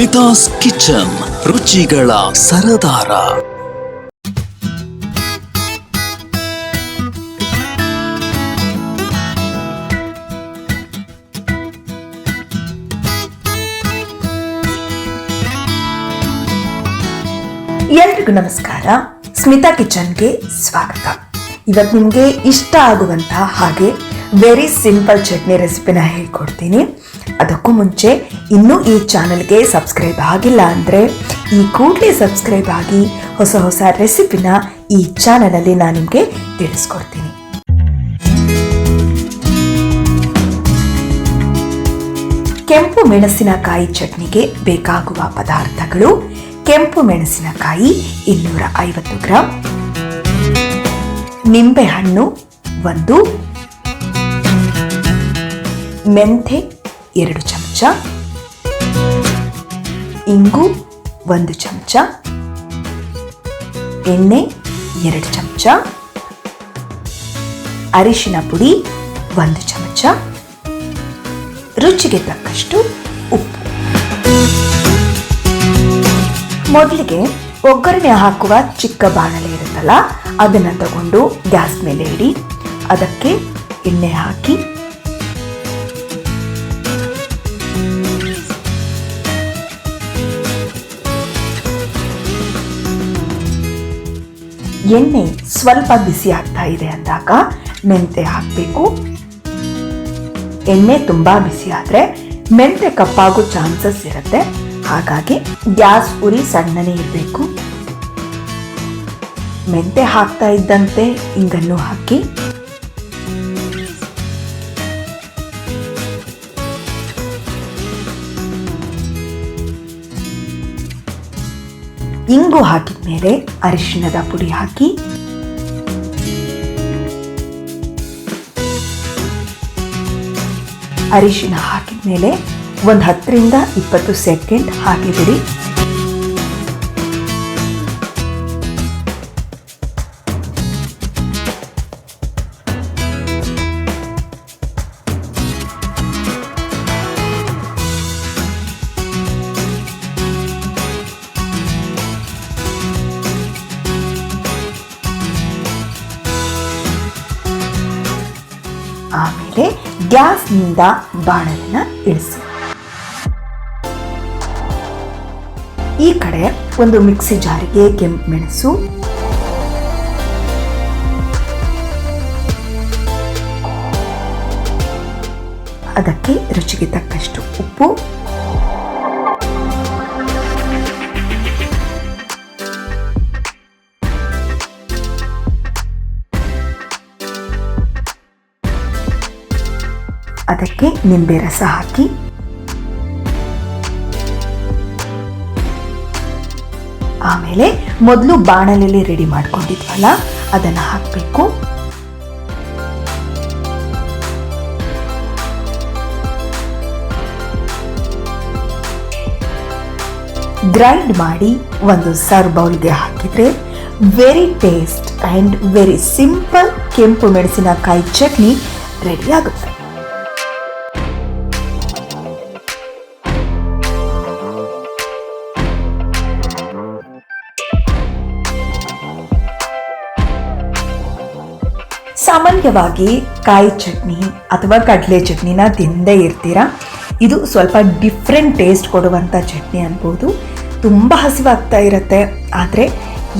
Smitha's kitchen ರುಚಿಗಳ ಸರದಾರ. ಎಲ್ರಿಗೂ ನಮಸ್ಕಾರ. ಸ್ಮಿತಾ ಕಿಚನ್ಗೆ ಸ್ವಾಗತ. ಇವತ್ತು ನಿಮಗೆ ಇಷ್ಟ ಆಗುವಂತಹ ಹಾಗೆ ವೆರಿ ಸಿಂಪಲ್ ಚಟ್ನಿ ರೆಸಿಪಿನ ಹೇಳ್ಕೊಡ್ತೀನಿ. ಅದಕ್ಕೂ ಮುಂಚೆ ಇನ್ನೂ ಈ ಚಾನಲ್ಗೆ ಸಬ್ಸ್ಕ್ರೈಬ್ ಆಗಿಲ್ಲ ಅಂದರೆ ಈ ಕೂಡಲೇ ಸಬ್ಸ್ಕ್ರೈಬ್ ಆಗಿ ಹೊಸ ಹೊಸ ರೆಸಿಪಿನ ಈ ಚಾನಲಲ್ಲಿ ನಾನು ನಿಮಗೆ ತಿಳಿಸ್ಕೊಡ್ತೀನಿ. ಕೆಂಪು ಮೆಣಸಿನಕಾಯಿ ಚಟ್ನಿಗೆ ಬೇಕಾಗುವ ಪದಾರ್ಥಗಳು ಕೆಂಪು ಮೆಣಸಿನಕಾಯಿ ಇನ್ನೂರ ಐವತ್ತು ಗ್ರಾಂ. ನಿಂಬೆಹಣ್ಣು ಒಂದು ಮೆಂಥೆ ಎರಡು ಚಮಚ. ಇಂಗು ಒಂದು ಚಮಚ. ಎಣ್ಣೆ ಎರಡು ಚಮಚ. ಅರಿಶಿನ ಪುಡಿ ಒಂದು ಚಮಚ. ರುಚಿಗೆ ತಕ್ಕಷ್ಟು ಉಪ್ಪು. ಮೊದಲಿಗೆ ಒಗ್ಗರಣೆ ಹಾಕುವ ಚಿಕ್ಕ ಬಾಣಲೆ ಇರುತ್ತಲ್ಲ, ಅದನ್ನು ತಗೊಂಡು ಗ್ಯಾಸ್ ಮೇಲೆ ಇಡಿ. ಅದಕ್ಕೆ ಎಣ್ಣೆ ಹಾಕಿ ಎಣ್ಣೆ ಸ್ವಲ್ಪ ಬಿಸಿ ಆಗ್ತಾ ಇದೆ ಅಂದಾಗ ಮೆಂತೆ ಹಾಕಬೇಕು. ಎಣ್ಣೆ ತುಂಬಾ ಬಿಸಿ ಆದರೆ ಮೆಂತೆ ಕಪ್ಪಾಗೋ ಚಾನ್ಸಸ್ ಇರುತ್ತೆ. ಹಾಗಾಗಿ ಗ್ಯಾಸ್ ಉರಿ ಸಣ್ಣನೇ ಇರಬೇಕು. ಮೆಂತೆ ಹಾಕ್ತಾ ಇದ್ದಂತೆ ಇಂಗನ್ನು ಹಾಕಿ. ಇಂಗು ಹಾಕಿದ ಮೇಲೆ ಅರಿಶಿಣದ ಪುಡಿ ಹಾಕಿ. ಅರಿಶಿನ ಹಾಕಿದ ಮೇಲೆ ಒಂದು ಹತ್ತರಿಂದ ಇಪ್ಪತ್ತು ಸೆಕೆಂಡ್ ಹಾಕಿ ಗ್ಯಾಸ್ನಿಂದ ಬಾಣಲಿನ ಇಳಿಸಿ. ಈ ಕಡೆ ಒಂದು ಮಿಕ್ಸಿ ಜಾರಿಗೆ ಕೆಂಪು ಮೆಣಸು. ಅದಕ್ಕೆ ರುಚಿಗೆ ತಕ್ಕಷ್ಟು ಉಪ್ಪು. ಅದಕ್ಕೆ ನಿಂಬೆ ರಸ ಹಾಕಿ. ಆಮೇಲೆ ಮೊದಲು ಬಾಣಲೆಯಲ್ಲಿ ರೆಡಿ ಮಾಡ್ಕೊಂಡಿದ್ವಲ್ಲ, ಅದನ್ನ ಹಾಕಬೇಕು. ಗ್ರೈಂಡ್ ಮಾಡಿ ಒಂದು ಸರ್ವ್ ಬೌಲ್ಗೆ ಹಾಕಿದ್ರೆ very taste and very simple ಕೆಂಪು ಮೆಣಸಿನಕಾಯಿ ಚಟ್ನಿ ರೆಡಿ ಆಗುತ್ತೆ. ಸಾಮಾನ್ಯವಾಗಿ ಕಾಯಿ ಚಟ್ನಿ ಅಥವಾ ಕಡಲೆ ಚಟ್ನಿನ ತಿಂದೇ ಇರ್ತೀರಾ? ಇದು ಸ್ವಲ್ಪ ಡಿಫ್ರೆಂಟ್ ಟೇಸ್ಟ್ ಕೊಡುವಂಥ ಚಟ್ನಿ ಅನ್ಬೋದು. ತುಂಬ ಹಸಿವಾಗ್ತಾ ಇರುತ್ತೆ. ಆದರೆ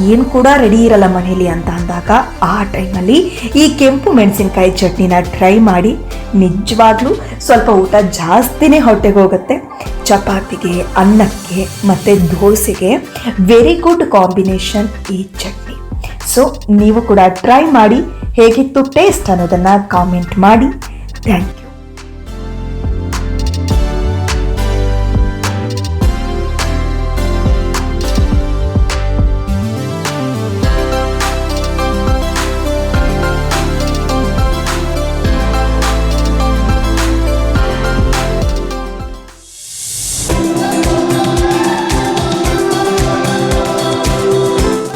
ಏನು ಕೂಡ ರೆಡಿ ಇರಲ್ಲ ಮನೇಲಿ ಅಂತ ಅಂದಾಗ ಆ ಟೈಮಲ್ಲಿ ಈ ಕೆಂಪು ಮೆಣಸಿನಕಾಯಿ ಚಟ್ನಿನ ಟ್ರೈ ಮಾಡಿ ನಿಜವಾಗ್ಲೂ ಸ್ವಲ್ಪ ಊಟ ಜಾಸ್ತಿನೇ ಹೊಟ್ಟೆಗೆ ಹೋಗುತ್ತೆ. ಚಪಾತಿಗೆ, ಅನ್ನಕ್ಕೆ ಮತ್ತು ದೋಸೆಗೆ ವೆರಿ ಗುಡ್ ಕಾಂಬಿನೇಷನ್ ಈ ಚಟ್ನಿ. ಸೊ ನೀವು ಕೂಡ ಟ್ರೈ ಮಾಡಿ ಹೇಗಿತ್ತು ಟೇಸ್ಟ್ ಅನ್ನೋದನ್ನ ಕಾಮೆಂಟ್ ಮಾಡಿ. ಥ್ಯಾಂಕ್ ಯು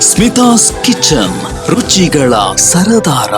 ಸ್ಮಿತಾಸ್ ಕಿಚನ್ ರುಚಿಗಳ ಸರದಾರ